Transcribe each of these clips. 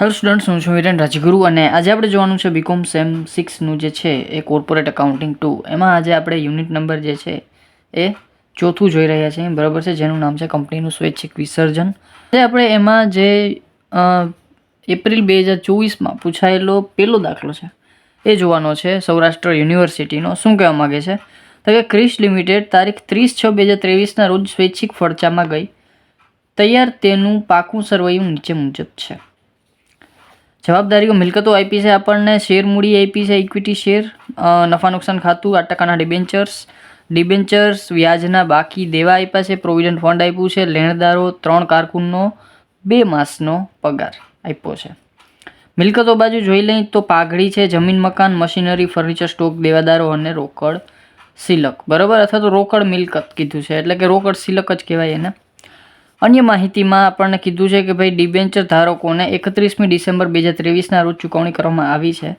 Hello students હું છું વિરેન રાજગુરુ અને આજે આપણે જોવાનું છે બીકોમ સેમ સિક્સનું જે છે એ કોર્પોરેટ અકાઉન્ટિંગ ટુ એમાં આજે આપણે યુનિટ નંબર જે છે એ ચોથું જોઈ રહ્યા છીએ. બરાબર છે? જેનું નામ છે કંપનીનું સ્વૈચ્છિક વિસર્જન. જે આપણે એમાં જે એપ્રિલ બે હજાર ચોવીસમાં પૂછાયેલો પહેલો દાખલો છે એ જોવાનો છે. સૌરાષ્ટ્ર યુનિવર્સિટીનો શું કહેવા માગે છે? તો કે ક્રિશ લિમિટેડ તારીખ ત્રીસ છ બે હજાર ત્રેવીસના રોજ સ્વૈચ્છિક ફરચામાં ગઈ. તૈયાર તેનું પાકું સરવૈયું નીચે મુજબ છે. જવાબદારીઓ મિલકતો આપી છે આપણને, શેર મૂડી આપી છે ઇક્વિટી શેર નફા નુકસાન ખાતું આઠ ટકાના ડિબેન્ચર્સ ડિબેન્ચર્સ વ્યાજના બાકી દેવા આપ્યા છે પ્રોવિડન્ટ ફંડ આપ્યું છે, લેણદારો ત્રણ કારકુનનો, બે માસનો પગાર આપ્યો છે. મિલકતો બાજુ જોઈ લઈ તો પાઘડી છે, જમીન, મકાન, મશીનરી ફર્નિચર સ્ટોક દેવાદારો અને રોકડ, સિલક. બરાબર? અથવા તો રોકડ મિલકત કીધું છે. એટલે કે રોકડ, સિલક જ કહેવાય એને. અન્ય માહિતીમાં આપણને કીધું છે કે ભાઈ ડિબેન્ચર ધારકોને એકત્રીસમી ડિસેમ્બર બે હજાર ત્રેવીસના રોજ ચૂકવણી કરવામાં આવી છે.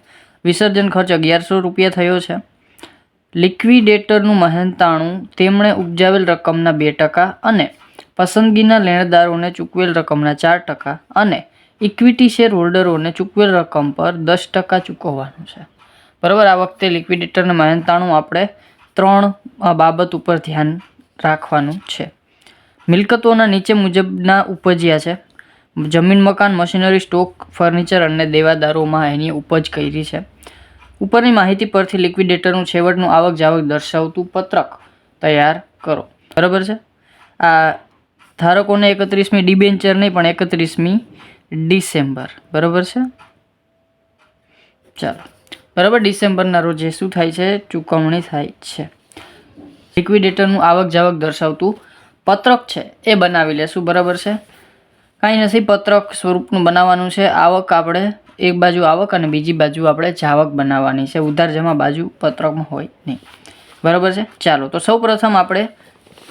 વિસર્જન ખર્ચ અગિયારસો રૂપિયા થયો છે. લિક્વિડેટરનું મહેનતાણું તેમણે ઉપજાવેલ રકમના બે ટકા અને પસંદગીના લેણદારોને ચૂકવેલ રકમના ચાર ટકા અને ઇક્વિટી શેર હોલ્ડરોને ચૂકવેલ રકમ પર દસ ટકા ચૂકવવાનું છે. બરાબર, આ વખતે લિક્વિડેટરના મહેનતાણું આપણે ત્રણ બાબત ઉપર ધ્યાન રાખવાનું છે. મિલકતોના નીચે મુજબના ઉપજ્યા છે. જમીન, મકાન, મશીનરી, સ્ટોક, ફર્નિચર અને દેવાદારોમાં એની ઉપજ કરી છે. ઉપરની માહિતી પરથી લિક્વિડેટરનું છેવટનું આવક જાવક દર્શાવતું પત્રક તૈયાર કરો. બરાબર છે? આ ધારકોને એકત્રીસમી ડિબેન્ચર નહીં, પણ એકત્રીસમી ડિસેમ્બર. બરાબર છે? ચાલો. બરાબર, ડિસેમ્બરના રોજ શું થાય છે? ચૂકવણી થાય છે. લિક્વિડેટરનું આવક જાવક દર્શાવતું પત્રક છે, એ બનાવી લેશું, બરાબર છે? કાંઈ નથી, પત્રક સ્વરૂપનું બનાવવાનું છે. આવક આપણે, એક બાજુ આવક અને બીજી બાજુ આપણે જાવક બનાવવાની છે. ઉધાર જમા બાજુ પત્રકમાં હોય નહીં. બરાબર છે? ચાલો, તો સૌ પ્રથમ આપણે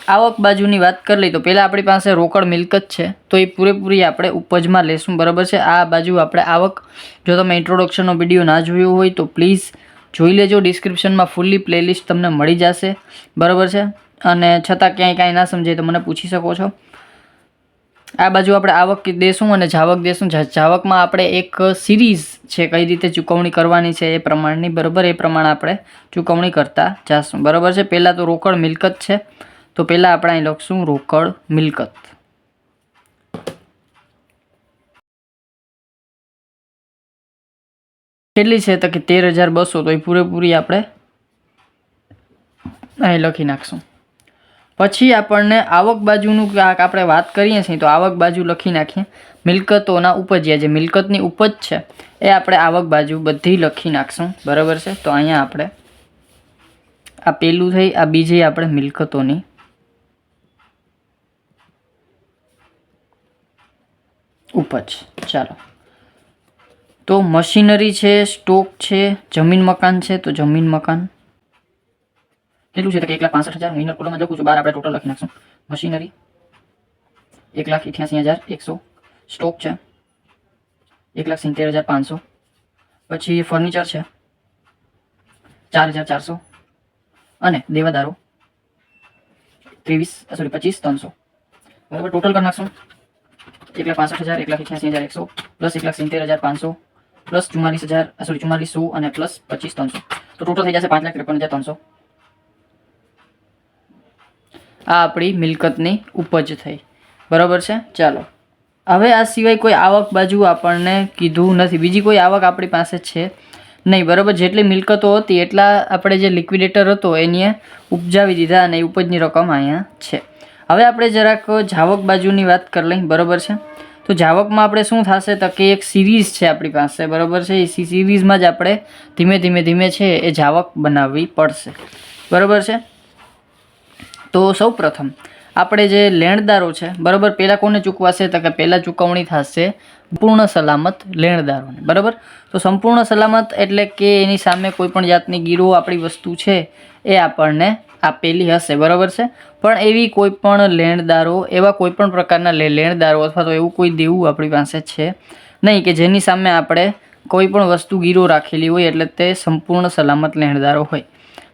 આવક બાજુની વાત કરી લઈએ. તો પહેલાં આપણી પાસે રોકડ મિલકત છે, તો એ પૂરેપૂરી આપણે ઉપજમાં લેશું, બરાબર છે? આ બાજુ આપણે આવક, જો તમે ઇન્ટ્રોડક્શનનો વીડિયો ના જોયો હોય, તો પ્લીઝ જોઈ લેજો. ડિસ્ક્રિપ્શનમાં ફૂલ્લી પ્લેલિસ્ટ તમને મળી જશે. બરાબર છે? અને છતાં ક્યાંય કાંઈ ના સમજાય તો મને પૂછી શકો છો. આ બાજુ આપણે આવક દેશું અને જાવક દેશું. જાવકમાં આપણે એક સિરીઝ છે, કઈ રીતે ચૂકવણી કરવાની છે એ પ્રમાણની. બરાબર, એ પ્રમાણે આપણે ચૂકવણી કરતા જાશું. બરાબર છે? પહેલાં તો રોકડ મિલકત છે. તો પહેલાં આપણે અહીં લખશું રોકડ મિલકત. કેટલી છે? તો કે તેર હજાર બસો. તો એ પૂરેપૂરી આપણે અહીં લખી નાખશું. પછી આપણને આવક બાજુનું આપણે વાત કરીએ છીએ, તો આવક બાજુ લખી નાખીએ. મિલકતોના ઉપજ્યા, જે મિલકતની ઉપજ છે, એ આપણે આવક બાજુ બધી લખી નાખશું. બરાબર છે? તો અહીંયા આપણે આ પેલું થઈ, આ બીજી આપણે મિલકતોની ઉપજ. ચાલો. તો મશીનરી છે, સ્ટોક છે, જમીન મકાન છે, તો જમીન મકાન. કેટલું છે? તો કે એક લાખ પાસઠ હજાર મિનર કોલમમાં લખું છું. બાર આપણે ટોટલ લખી નાખશું. મશીનરી એક લાખ અઠ્યાસી હજાર એકસો. સ્ટોક છે. એક લાખ સિત્તેર હજાર પાંચસો. પછી ફર્નિચર છે. ચાર હજાર ચારસો. અને દેવાદારો, ત્રેવીસ સોરી પચીસ, ત્રણસો. બરાબર? ટોટલ કરી નાખશું. એક લાખ પાસઠ હજાર, એક લાખ અઠ્યાસી હજાર એકસો. પ્લસ એક લાખ સિત્તેર હજાર પાંચસો. પ્લસ ચુમ્માલીસ હજાર સોરી ચુમ્માલીસો અને પ્લસ પચીસ, ત્રણસો. તો ટોટલ થઈ જશે પાંચ લાખ ત્રેપન હજાર ત્રણસો. આ આપણી મિલકતની ઉપજ થઈ. બરાબર છે? ચાલો. હવે આ સિવાય કોઈ આવક બાજુ આપણને કીધું નથી. બીજી કોઈ આવક આપણી પાસે છે નહીં, બરાબર? જેટલી મિલકતો હતી, એટલા આપણે જે લિક્વિડેટર હતો, એની ઉપજાવી દીધા અને ઉપજની રકમ અહીંયા છે. હવે આપણે જરાક જાવક બાજુની વાત કરી લઈ બરાબર છે? તો જાવકમાં આપણે શું થશે? તો કે એક સિરીઝ છે આપણી પાસે, બરાબર છે? એ સિરીઝમાં જ આપણે ધીમે ધીમે ધીમે છે એ જાવક બનાવવી પડશે. બરાબર છે? તો સૌ પ્રથમ આપણે જે લેણદારો છે, બરાબર પહેલાં કોને ચૂકવાશે? તો કે પહેલાં ચૂકવણી થશે પૂર્ણ સલામત લેણદારોને, બરાબર? તો સંપૂર્ણ સલામત એટલે કે એની સામે કોઈ પણ જાતની ગીરો આપણી વસ્તુ છે, એ આપણને આપેલી હશે, બરાબર છે? પણ એવી કોઈ પણ લેણદારો, એવા કોઈ પણ પ્રકારના લેણદારો અથવા તો એવું કોઈ દેવું આપણી પાસે છે નહીં કે જેની સામે આપણે કોઈ પણ વસ્તુ ગીરો રાખેલી હોય એટલે તે સંપૂર્ણ સલામત લેણદારો હોય.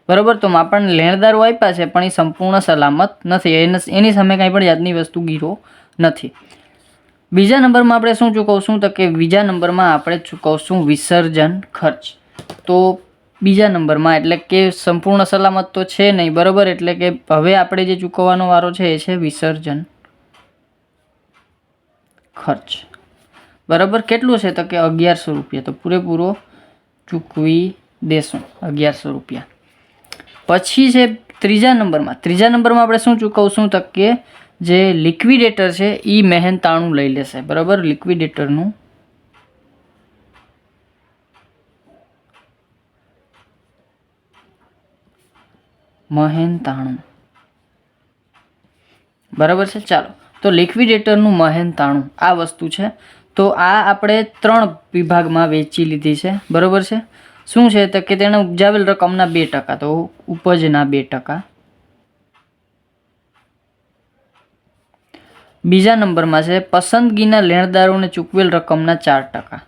બરાબર? તો આપણને લેણદારો આપ્યા છે, પણ એ સંપૂર્ણ સલામત નથી. એને સામે કાંઈ પણ જાતની વસ્તુ ગીરો નથી. બીજા નંબરમાં આપણે શું ચૂકવશું? તો કે બીજા નંબરમાં આપણે ચૂકવશું વિસર્જન ખર્ચ. તો બીજા નંબરમાં એટલે કે સંપૂર્ણ સલામત તો છે નહીં, બરાબર? એટલે કે હવે આપણે જે ચૂકવવાનો વારો છે એ છે વિસર્જન ખર્ચ. બરાબર? કેટલું છે? તો કે અગિયારસો રૂપિયા. તો પૂરેપૂરો ચૂકવી દેશું, અગિયારસો રૂપિયા. પછી છે ત્રીજા નંબરમાં. ત્રીજા નંબરમાં આપણે શું ચૂકવશું તો કે જે લિક્વિડેટર છે એ મહેનતાણું લઈ લેશે. બરાબર? લિક્વિડેટરનું. મહેનતાણું બરાબર છે? ચાલો. તો લિક્વિડેટરનું મહેનતાણું આ વસ્તુ છે. તો આ આપણે ત્રણ વિભાગમાં વેચી લીધી છે. બરાબર છે? શું છે તો કે તેણે ઉપજાવેલ રકમના બે ટકા, તો ઉપજના બે ટકા. બીજા નંબરમાં છે, પસંદગીના લેણદારોને ચૂકવેલ રકમના ચાર ટકા.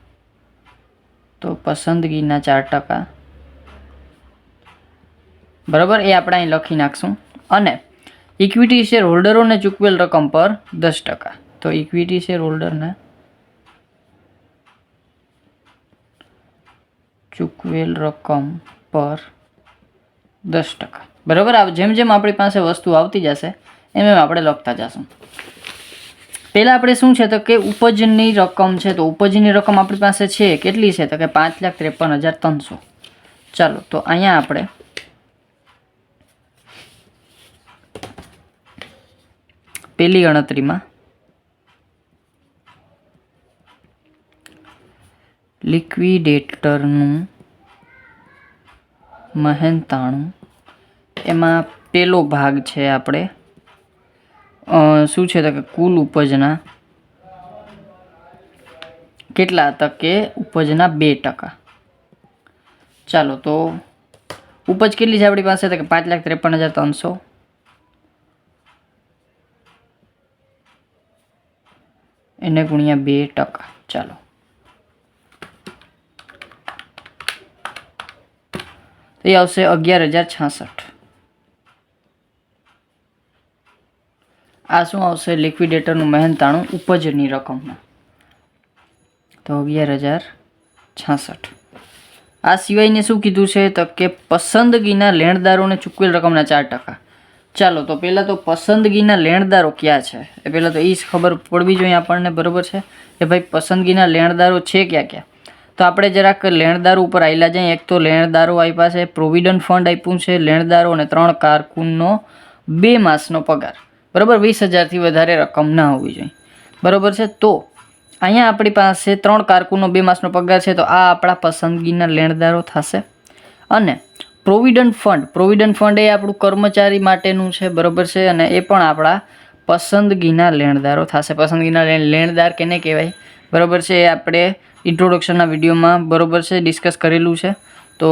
તો પસંદગીના ચાર ટકા. બરાબર? એ આપણે અહીં લખી નાખશું. અને ઇક્વિટી શેર હોલ્ડરોને ચૂકવેલ રકમ પર દસ ટકા. તો ઇક્વિટી શેર હોલ્ડરને ચૂકવેલ રકમ પર દસ ટકા. બરાબર? આ જેમ જેમ આપણી પાસે વસ્તુ આવતી જશે, એમ એમ આપણે લખતા જશું. પહેલાં આપણે શું છે તો કે ઉપજની રકમ છે તો ઉપજની રકમ આપણી પાસે છે, કેટલી છે તો કે પાંચ લાખ ત્રેપન હજાર ત્રણસો. ચાલો, તો અહીંયા આપણે પહેલી ગણતરીમાં લિક્વિડેટરનું મહેનતાણું. એમાં પેલો ભાગ છે આપણે. શું છે તો કે કુલ ઉપજના? કેટલા તકે ઉપજના બે ટકા. ચાલો તો ઉપજ કેટલી છે આપણી પાસે તો કે પાંચ લાખ ત્રેપન હજાર ત્રણસો? એને ગુણ્યા બે ટકા. ચાલો. તો એ આવશે અગિયાર હજાર છાસઠ. આ શું આવશે? લિક્વિડેટરનું મહેનતાણું ઉપજની રકમમાં. તો અગિયાર હજાર છાસઠ. આ સિવાયને શું કીધું છે? તો કે પસંદગીના લેણદારોને ચૂકવેલ રકમના ચાર ટકા. ચાલો, તો પહેલાં તો પસંદગીના લેણદારો ક્યાં છે? એ પહેલાં તો એ ખબર પડવી જોઈએ આપણને, બરાબર છે? કે ભાઈ, પસંદગીના લેણદારો છે ક્યાં ક્યાં? તો આપણે જરાક લેણદારો ઉપર આવેલા જઈએ એક તો લેણદારો આપ્યા છે પ્રોવિડન્ટ ફંડ આપ્યું છે. લેણદારો અને ત્રણ કારકુનનો બે માસનો પગાર. બરાબર? વીસ હજારથી વધારે રકમ ના હોવી જોઈએ. બરાબર છે? તો અહીંયા આપણી પાસે ત્રણ કારકુનનો બે માસનો પગાર છે. તો આ આપણા પસંદગીના લેણદારો થશે. અને પ્રોવિડન્ટ ફંડ પ્રોવિડન્ટ ફંડ એ આપણું કર્મચારી માટેનું છે. બરાબર છે? અને એ પણ આપણા પસંદગીના લેણદારો થશે. પસંદગીના લેણ- લેણદાર કેને કહેવાય? બરાબર છે? એ આપણે ઇન્ટ્રોડક્શનના વિડીયોમાં બરાબર છે ડિસ્કસ કરેલું છે. તો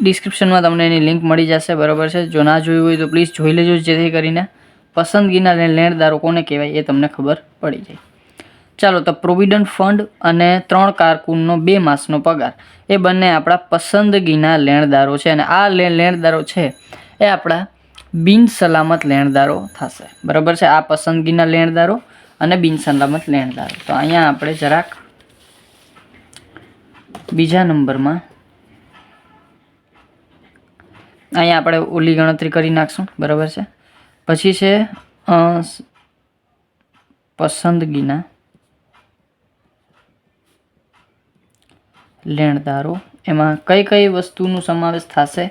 ડિસ્ક્રિપ્શનમાં તમને એની લિંક મળી જશે, બરાબર છે. જો ના જોયું હોય તો પ્લીઝ જોઈ લેજો, જેથી કરીને પસંદગીના લેણદારો કોને કહેવાય એ તમને ખબર પડી જાય. ચાલો, તો પ્રોવિડન્ટ ફંડ અને ત્રણ કારકુનનો બે માસનો પગાર. એ બંને આપણા પસંદગીના લેણદારો છે અને આ લેણદારો છે એ આપણા બિન સલામત લેણદારો થશે. બરાબર છે? આ પસંદગીના લેણદારો અને બિન સલામત લેણદારો. તો અહીંયા આપણે જરાક બીજા નંબરમાં. અહીંયા આપણે ઓલી ગણતરી કરી નાખશું, બરાબર છે? પછી છે પસંદગીના લેણદારો. એમાં કઈ કઈ વસ્તુનો સમાવેશ થશે?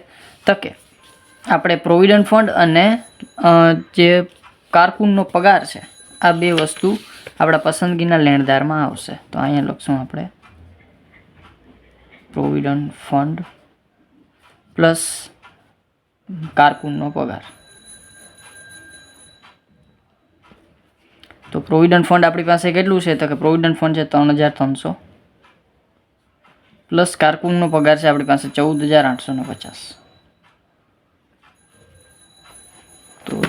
તકે, આપણે પ્રોવિડન્ટ ફંડ અને જે કારકુનનો પગાર છે, આ બે વસ્તુ આપણા પસંદગીના લેણદારમાં આવશે. તો અહીંયા લખશું આપણે. પ્રોવિડન્ટ ફંડ પ્લસ કારકુનનો પગાર. તો પ્રોવિડન્ટ ફંડ આપણી પાસે કેટલું છે? તો કે પ્રોવિડન્ટ ફંડ છે ત્રણ હજાર ત્રણસો. પ્લસ કારકુનનો પગાર છે આપણી પાસે ચૌદ હજાર આઠસો ને પચાસ. તો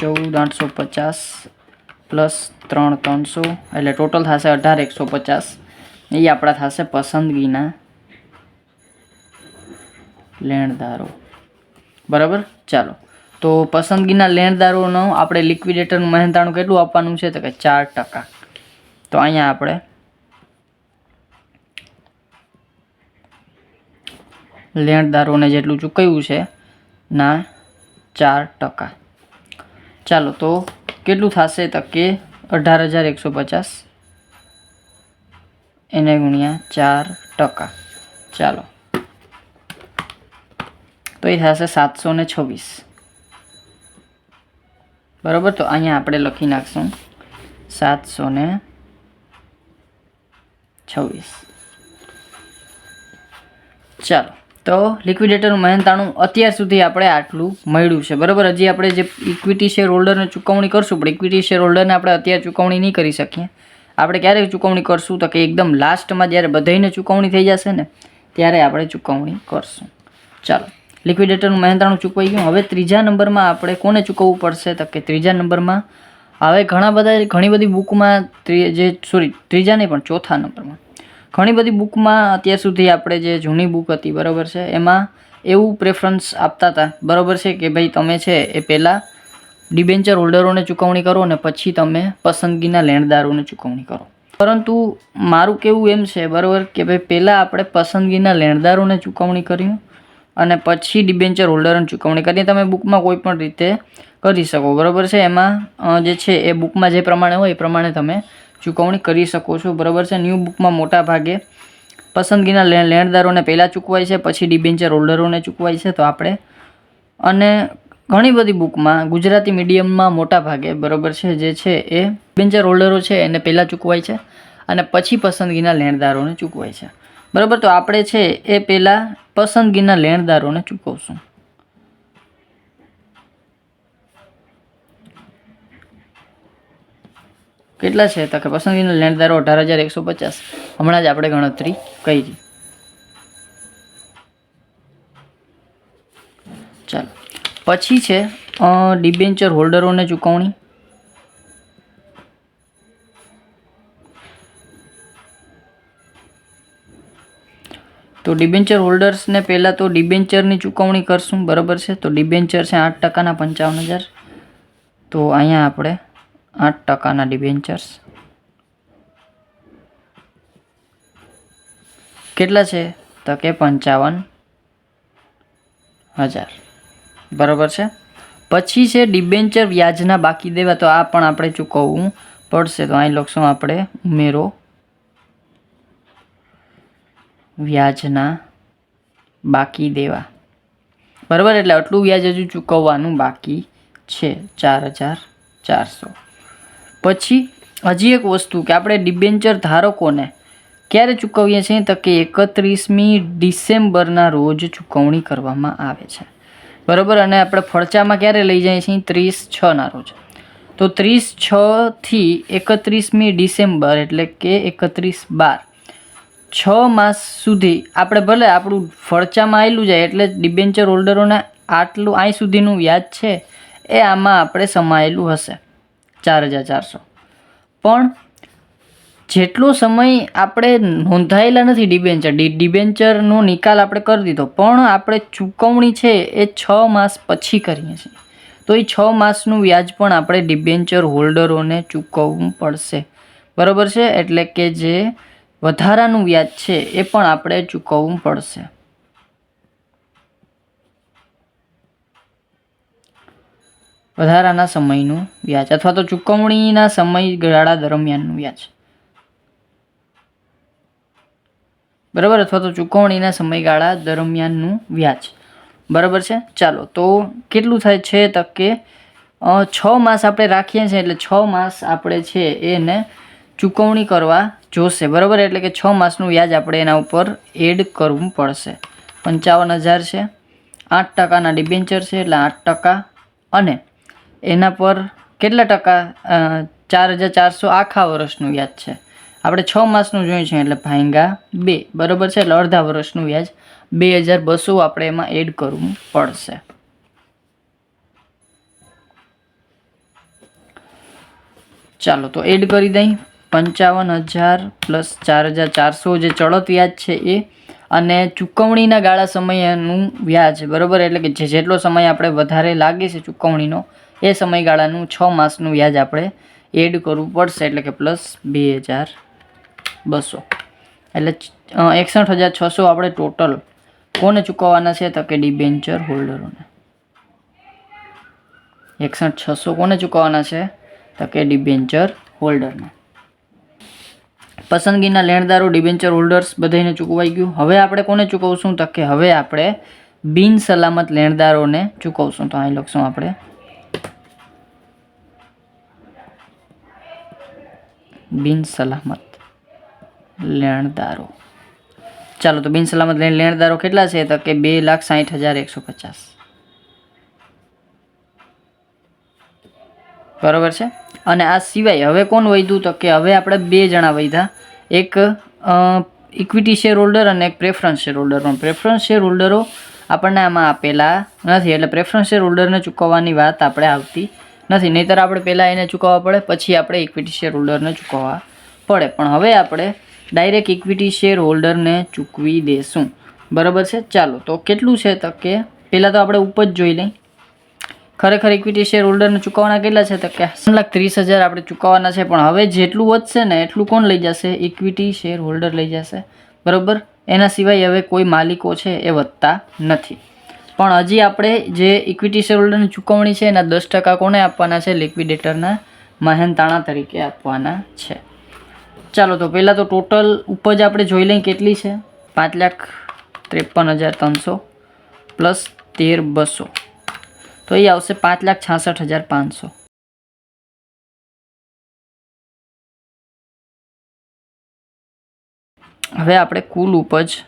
ચૌદ આઠસો પચાસ પ્લસ ત્રણ ત્રણસો, એટલે ટોટલ થશે અઢાર એકસો પચાસ. એ આપણા થશે પસંદગીના લેણદારો. બરાબર? ચાલો. તો પસંદગીના લેણદારોનું આપણે લિક્વિડેટરનું મહેનતાણું કેટલું આપવાનું છે? તો કે ચાર ટકા. તો અહીંયા આપણે લેણદારોને જેટલું ચૂકવ્યું છે, ના, ચાર ટકા. ચાલો, તો કેટલું થશે? તો કે અઢાર હજાર એકસો પચાસ. એને ગુણ્યા ચાર ટકા. ચાલો. તો એ થશે સાતસો ને છવ્વીસ. બરાબર? તો અહીંયા આપણે લખી નાખશું સાતસો ને છવ્વીસ. ચાલો, તો લિક્વિડેટરનું મહેનતાણું અત્યાર સુધી આપણે આટલું મળ્યું છે. બરાબર? હજી આપણે જે ઇક્વિટી શેર હોલ્ડરને ચૂકવણી કરશું, પણ ઇક્વિટી શેર હોલ્ડરને આપણે અત્યારે ચૂકવણી નહીં કરી શકીએ. આપણે ક્યારે ચૂકવણી કરશું? તો કે એકદમ લાસ્ટમાં જ્યારે બધાને ચૂકવણી થઈ જશે ને, ત્યારે આપણે ચૂકવણી કરશું. ચાલો. લિક્વિડેટરનું મહેનતાણું ચૂકવાઈ ગયું. હવે ત્રીજા નંબરમાં આપણે કોને ચૂકવવું પડશે? તો કે ત્રીજા નંબરમાં હવે ઘણા બધા, ઘણી બધી બુકમાં જે સોરી ત્રીજા નહીં, પણ ચોથા નંબરમાં. ઘણી બધી બુકમાં અત્યાર સુધી આપણે જે જૂની બુક હતી, બરાબર છે, એમાં એવું પ્રેફરન્સ આપતા હતા. બરાબર છે કે ભાઈ તમે છે એ પહેલાં ડિબેન્ચર હોલ્ડરોને ચૂકવણી કરો અને પછી તમે પસંદગીના લેણદારોને ચૂકવણી કરો. પરંતુ મારું કેવું એમ છે, બરાબર, કે ભાઈ પહેલાં આપણે પસંદગીના લેણદારોને ચૂકવણી કર્યું અને પછી ડિબેન્ચર હોલ્ડરોની ચૂકવણી કરી તમે બુકમાં કોઈ પણ રીતે કરી શકો. બરાબર છે? એમાં જે છે એ બુકમાં જે પ્રમાણે હોય એ પ્રમાણે તમે ચૂકવણી કરી શકો છો. બરાબર છે? ન્યૂ બુકમાં મોટા ભાગે પસંદગીના લેણદારોને પહેલાં ચૂકવાય છે, પછી ડિબેન્ચર હોલ્ડરોને ચૂકવાય છે, તો આપણે અને ઘણી બધી બુકમાં ગુજરાતી મીડિયમમાં મોટા ભાગે, બરાબર છે, જે છે એ ડિબેન્ચર હોલ્ડરો છે, એને પહેલાં ચૂકવાય છે અને પછી પસંદગીના લેણદારોને ચૂકવાય છે. બરાબર? તો આપણે છે એ પહેલાં પસંદગીના લેણદારોને ચૂકવશું. કેટલા છે? તો કે પસંદગીના લેણદારો અઢાર હજાર એકસો પચાસ. હમણાં જ આપણે ગણતરી કરી. ચાલો. પછી છે ડિબેન્ચર હોલ્ડરોને ચૂકવણી. તો ડિબેન્ચર હોલ્ડર્સને પહેલાં તો ડિબેન્ચરની ચૂકવણી કરશું, બરાબર છે? તો ડિબેન્ચર છે આઠ ટકાના પંચાવન હજાર. તો અહીંયા આપણે આઠ ટકાના ડિબેન્ચર્સ કેટલા છે? તો કે પંચાવન હજાર. બરાબર છે? પછી છે ડિબેન્ચર વ્યાજના બાકી દેવા, તો આ પણ આપણે ચૂકવવું પડશે. તો અહીં લખશું આપણે ઉમેરો વ્યાજના બાકી દેવા. બરાબર? એટલે આટલું વ્યાજ હજુ ચૂકવવાનું બાકી છે. ચાર હજાર ચારસો. પછી હજી એક વસ્તુ કે આપણે ડિબેન્ચર ધારકોને ક્યારે ચૂકવીએ છીએ? તો કે એકત્રીસમી ડિસેમ્બરના રોજ ચૂકવણી કરવામાં આવે છે. બરાબર? અને આપણે ફરચામાં ક્યારે લઈ જઈએ છીએ? ત્રીસ છના રોજ. તો ત્રીસ છથી એકત્રીસમી ડિસેમ્બર એટલે કે એકત્રીસ બાર. છ માસ સુધી આપણે ભલે આપણું ફરચામાં આવેલું જાય, એટલે ડિબેન્ચર હોલ્ડરોને આટલું અહીં સુધીનું વ્યાજ છે, એ આમાં આપણે સમાયેલું હશે. ચાર હજાર ચારસો. પણ જેટલો સમય આપણે નોંધાયેલા નથી ડિબેન્ચર ડિબેન્ચરનો નિકાલ આપણે કરી દીધો, પણ આપણે ચૂકવણી છે એ છ માસ પછી કરીએ છીએ. તો એ છ માસનું વ્યાજ પણ આપણે ડિબેન્ચર હોલ્ડરોને ચૂકવવું પડશે. બરાબર છે? એટલે કે જે વધારાનું વ્યાજ છે એ પણ આપણે ચૂકવવું પડશે. વધારાના સમયનું વ્યાજ અથવા તો ચૂકવણીના સમયગાળા દરમિયાનનું વ્યાજ. બરાબર? અથવા તો ચૂકવણીના સમયગાળા દરમિયાનનું વ્યાજ. બરાબર છે? ચાલો, તો કેટલું થાય છે તકે છ માસ આપણે રાખીએ છીએ એટલે છ માસ આપણે છે એને ચૂકવણી કરવા જોશે. બરાબર? એટલે કે છ માસનું વ્યાજ આપણે એના ઉપર એડ કરવું પડશે. પંચાવન હજાર છે. આઠ ટકાના ડિબેન્ચર છે, એટલે આઠ ટકા. અને એના પર કેટલા ટકા? ચાર હજાર ચારસો આખા વર્ષનું વ્યાજ છે. આપણે છ માસનું જોઈએ છે, એટલે ભાંગા બે. બરાબર છે? એટલે અડધા વર્ષનું વ્યાજ બે હજાર બસો આપણે એમાં એડ કરવું પડશે. ચાલો, તો એડ કરી દઈ. પંચાવન હજાર પ્લસ ચાર હજાર ચારસો જે ચડત વ્યાજ છે એ અને ચૂકવણીના ગાળા સમયનું વ્યાજ, બરાબર? એટલે કે જે જેટલો સમય આપણે વધારે લાગે છે ચૂકવણીનો, એ સમયગાળાનું છ માસનું વ્યાજ આપણે એડ કરવું પડશે, એટલે કે પ્લસ બે હજાર બસો. એટલે એકસઠ હજાર છસો આપણે ટોટલ કોને ચૂકવવાના છે? તો કે ડિબેન્ચર હોલ્ડરોને એકસઠ છસો કોને ચૂકવવાના છે? તો કે ડિબેન્ચર હોલ્ડરને પસંદગીના લેણદારો ડિબેન્ચર હોલ્ડર્સ બધાને ચૂકવાઈ ગયું. હવે આપણે કોને ચૂકવશું તો કે હવે આપણે બિન સલામત લેણદારોને ચૂકવશું. તો અહીં લખશું આપણે. બિન સલામત લેણદારો. ચાલો તો બિન સલામત લેણ લેણદારો કેટલા છે? તો કે બે લાખ સાઠ હજાર એકસો પચાસ. બરાબર છે? અને આ સિવાય હવે કોણ વધ્યું તો કે હવે આપણે બે જણા વધ્યા. એક ઇક્વિટી શેર હોલ્ડર અને એક પ્રેફરન્સ શેર હોલ્ડર પણ પ્રેફરન્સ શેર હોલ્ડરો આપણને આમાં આપેલા નથી. એટલે પ્રેફરન્સ શેર હોલ્ડરને ચૂકવવાની વાત આપણે આવતી નથી. નહીંતર આપણે પહેલાં એને ચૂકવવા પડે, પછી આપણે ઇક્વિટી શેર હોલ્ડરને ચૂકવવા પડે. પણ હવે આપણે ડાયરેક્ટ ઇક્વિટી શેર હોલ્ડરને ચૂકવી દેશું. બરાબર છે? ચાલો, તો કેટલું છે તો કે પહેલાં તો આપણે ઉપજ જોઈ લઈ ખરેખર ઇક્વિટી શેર હોલ્ડરને ચૂકવવાના કેટલા છે? તો કે ત્રણ લાખ ત્રીસ હજાર આપણે ચૂકવવાના છે, પણ હવે જેટલું વધશે ને એટલું કોણ લઈ જશે? ઇક્વિટી શેર હોલ્ડર લઈ જશે. બરાબર? એના સિવાય હવે કોઈ માલિકો છે એ વધતા નથી. પણ હજી આપણે જે ઇક્વિટી શેર હોલ્ડરની ચૂકવણી છે, એના દસ ટકા કોને આપવાના છે? લિક્વિડેટરના મહેનતાણા તરીકે આપવાના છે. ચાલો, તો પહેલાં તો ટોટલ ઉપજ આપણે જોઈ લઈએ કેટલી છે. પાંચ લાખ ત્રેપન હજાર ત્રણસો પ્લસ તેર બસો. તો એ આવશે પાંચ લાખ છાસઠ હજાર પાંચસો હવે આપણે કુલ ઉપજમાંથી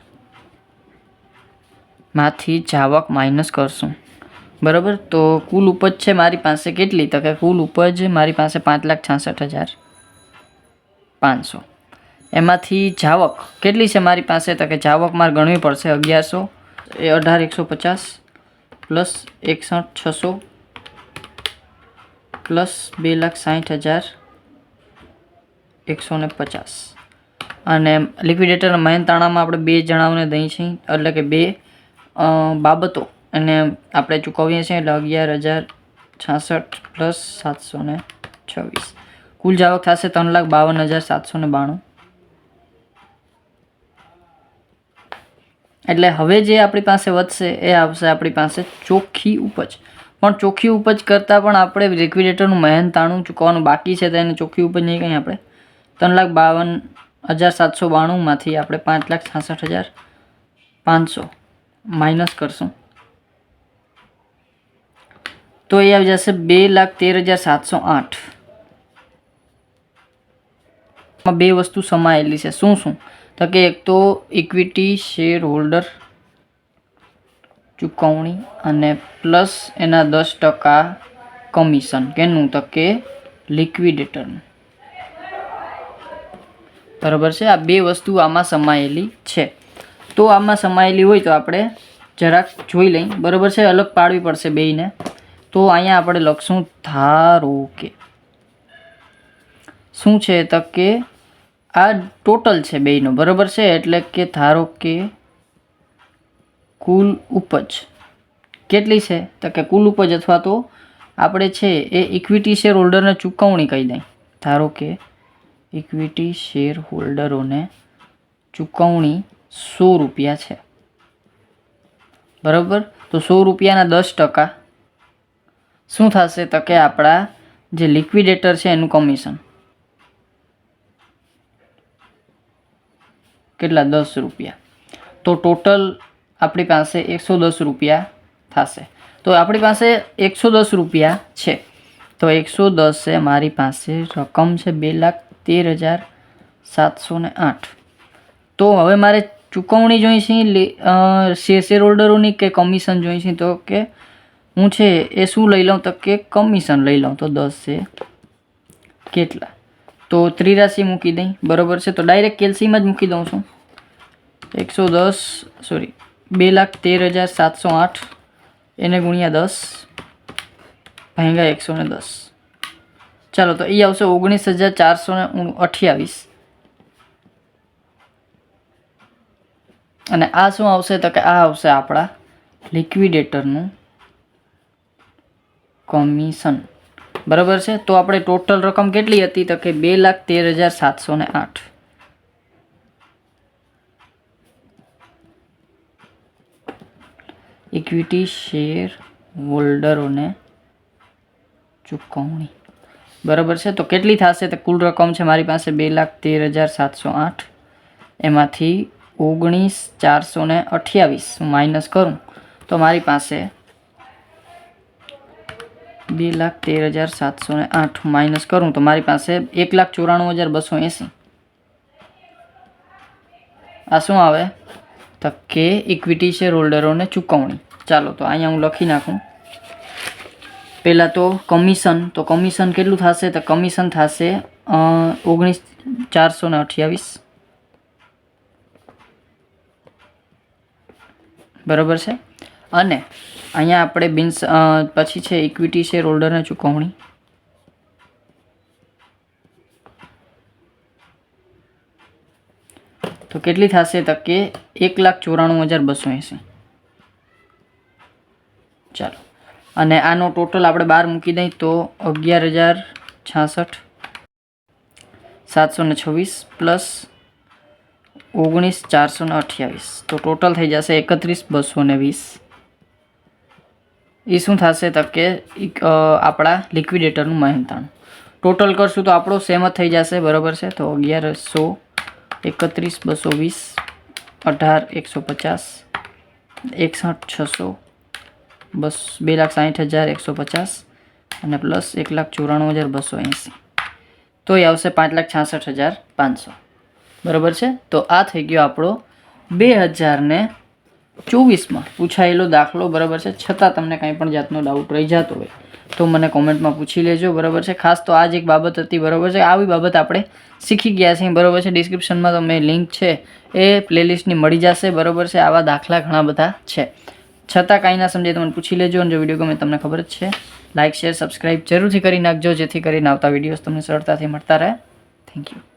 જાવક માઇનસ કરશું, બરાબર? તો કુલ ઉપજ છે મારી પાસે કેટલી? તો કે કુલ ઉપજ મારી પાસે પાંચ લાખ છાસઠ હજાર પાંચસો એમાંથી જાવક કેટલી છે મારી પાસે? તો કે જાવક મારે ગણવી પડશે અગિયારસો, એ અઢાર એકસો પચાસ પ્લસ એકસઠ છસો પ્લસ બે લાખ સાઠ હજાર એકસો ને પચાસ. અને લિક્વિડેટર મહેનતાણામાં આપણે બે જણાઓને દઈ છીએ, એટલે કે બે બાબતો. અને આપણે ચૂકવીએ છીએ, એટલે અગિયાર હજાર છાસઠ પ્લસ સાતસો ને છવ્વીસ. કુલ જાવક થશે ત્રણ લાખ બાવન હજાર સાતસો ને બાણું. એટલે હવે જે આપણી પાસે વધશે એ આવશે આપણી પાસે ચોખ્ખી ઉપજ. પણ ચોખ્ખી ઉપજ કરતાં પણ આપણે લિક્વિડેટરનું મહેનતાણું ચૂકવવાનું બાકી છે તો એને ચોખ્ખી ઉપજ નહીં કંઈ આપણે? ત્રણ લાખ બાવન હજાર સાતસો બાણુંમાંથી આપણે પાંચ લાખ છાસઠ હજાર પાંચસો માઇનસ કરશું. તો એ આવી જશે બે લાખ તેર હજાર સાતસો આઠમાં બે વસ્તુ સમાયેલી છે. શું શું? તો કે એક તો ઇક્વિટી શેર હોલ્ડર ચૂકવણી અને પ્લસ એના દસ ટકા કમિશન કેનું? તો કે લિક્વિડેટરનું બરાબર છે? આ બે વસ્તુ આમાં સમાયેલી છે. તો આમાં સમાયેલી હોય તો આપણે જરાક જોઈ લઈ બરાબર છે? અલગ પાડવી પડશે બેયને. તો અહીંયા આપણે લખશું ધારો કે. શું છે? તો કે આ ટોટલ છે બેયનો, બરાબર છે? એટલે કે ધારો કે કુલ ઉપજ કેટલી છે? તો કે કુલ ઉપજ અથવા તો આપણે છે એ ઇક્વિટી શેર હોલ્ડરને ચૂકવણી કહી દઈ ધારો કે ઇક્વિટી શેર હોલ્ડરોને ચૂકવણી સો રૂપિયા છે. બરાબર? તો સો રૂપિયાના દસ ટકા. શું થશે? તો કે આપણા જે લિક્વિડેટર છે એનું કમિશન કેટલા? દસ રૂપિયા. તો ટોટલ આપણી પાસે એકસો દસ રૂપિયા થશે. તો આપણી પાસે એકસો દસ રૂપિયા છે. તો એકસો દસ છે મારી પાસે રકમ છે બે લાખ તેર હજાર સાતસો ને આઠ. તો હવે મારે ચૂકવણી જોઈ છે શેર હોલ્ડરોની કે કમિશન જોઈ છે તો કે હું છે એ શું લઈ લઉં? તો કે કમિશન લઈ લઉં. તો દસ છે કેટલા? તો ત્રિરાશી મૂકી દઈ. બરોબર છે? તો ડાયરેક્ટ કેલ્સીમાં જ મૂકી દઉં છું. એકસો દસ સોરી બે લાખ તેર હજાર સાતસો આઠ, એને ગુણ્યા દસ ભાંગા એકસો ને દસ. ચાલો, તો એ આવશે ઓગણીસ હજાર ચારસો ને અઠ્યાવીસ. અને આ શું આવશે? તો કે આ આવશે આપણા લિક્વિડેટરનું કમિશન. બરાબર છે? તો આપણે ટોટલ રકમ કેટલી હતી? તો કે બે લાખ તેર હજાર સાતસો ને આઠ. ઇક્વિટી શેર હોલ્ડરોને ચૂકવણી. બરાબર છે? તો કેટલી થશે? તો કુલ રકમ છે મારી પાસે બે લાખ તેર હજાર સાતસો આઠ. એમાંથી ઓગણીસ ચારસો ને અઠ્યાવીસ માઇનસ કરું. તો મારી પાસે બે લાખ તેર હજાર સાતસો ને આઠ માઇનસ કરું. તો મારી પાસે એક લાખ ચોરાણું હજાર બસો એંસી. આ શું આવે? તો કે ઇક્વિટી શેર હોલ્ડરોને ચૂકવણી. ચાલો, તો અહીંયા હું લખી નાખું. પહેલાં તો કમિશન તો કમિશન કેટલું થશે? તો કમિશન થશે ઓગણીસ, ચારસો ને અઠ્યાવીસ. બરાબર છે? અને અહીંયા આપણે બિન્સ પછી છે ઇક્વિટી શેર હોલ્ડરને ચૂકવણી. તો કેટલી થશે તો કે એક લાખ ચોરાણું હજાર બસો એંસી. ચાલો. અને આનો ટોટલ આપણે બહાર મૂકી દઈએ તો અગિયાર હજાર છાસઠ, સાતસો ને છવ્વીસ પ્લસ ઓગણીસ ચારસો ને અઠ્યાવીસ. તો ટોટલ થઈ જશે એકત્રીસ બસો ને વીસ. એ શું થશે તો કે આપણા લિક્વિડેટરનું મહેનતાણું. ટોટલ કરશું તો આપણો સેમ જ થઈ જશે, બરાબર છે? તો અગિયારસો એકત્રીસ, બસો વીસ, અઢાર, એકસો પચાસ, એકસઠ, છસો, બસ બે લાખ સાઠ હજાર, એકસો પચાસ અને પ્લસ એક લાખ ચોરાણું હજાર, બસો એંસી. તો એ આવશે પાંચ લાખ છાસઠ હજાર, પાંચસો. બરાબર છે? તો આ થઈ ગયો આપણો બે હજારને ચોવીસમાં પૂછાયેલો દાખલો, બરાબર છે? છતાં તમને કાંઈ પણ જાતનો ડાઉટ રહી જતો હોય. તો મને કોમેન્ટમાં પૂછી લેજો, બરાબર છે? ખાસ તો આ જ એક બાબત હતી, બરાબર છે? આવી બાબત આપણે શીખી ગયા છીએ, બરાબર છે? ડિસ્ક્રિપ્શનમાં તમે લિંક છે, એ પ્લેલિસ્ટની મળી જશે, બરાબર છે? આવા દાખલા ઘણા બધા છે. છતાં કાંઈ ના સમજે તો પૂછી લેજો, અને જો વીડિયો ગમે તમને ખબર જ છે લાઇક શેર સબસ્ક્રાઇબ જરૂરથી કરી નાખજો, જેથી કરીને આવતા વિડીયોઝ તમને સરળતાથી મળતા રહે. Thank you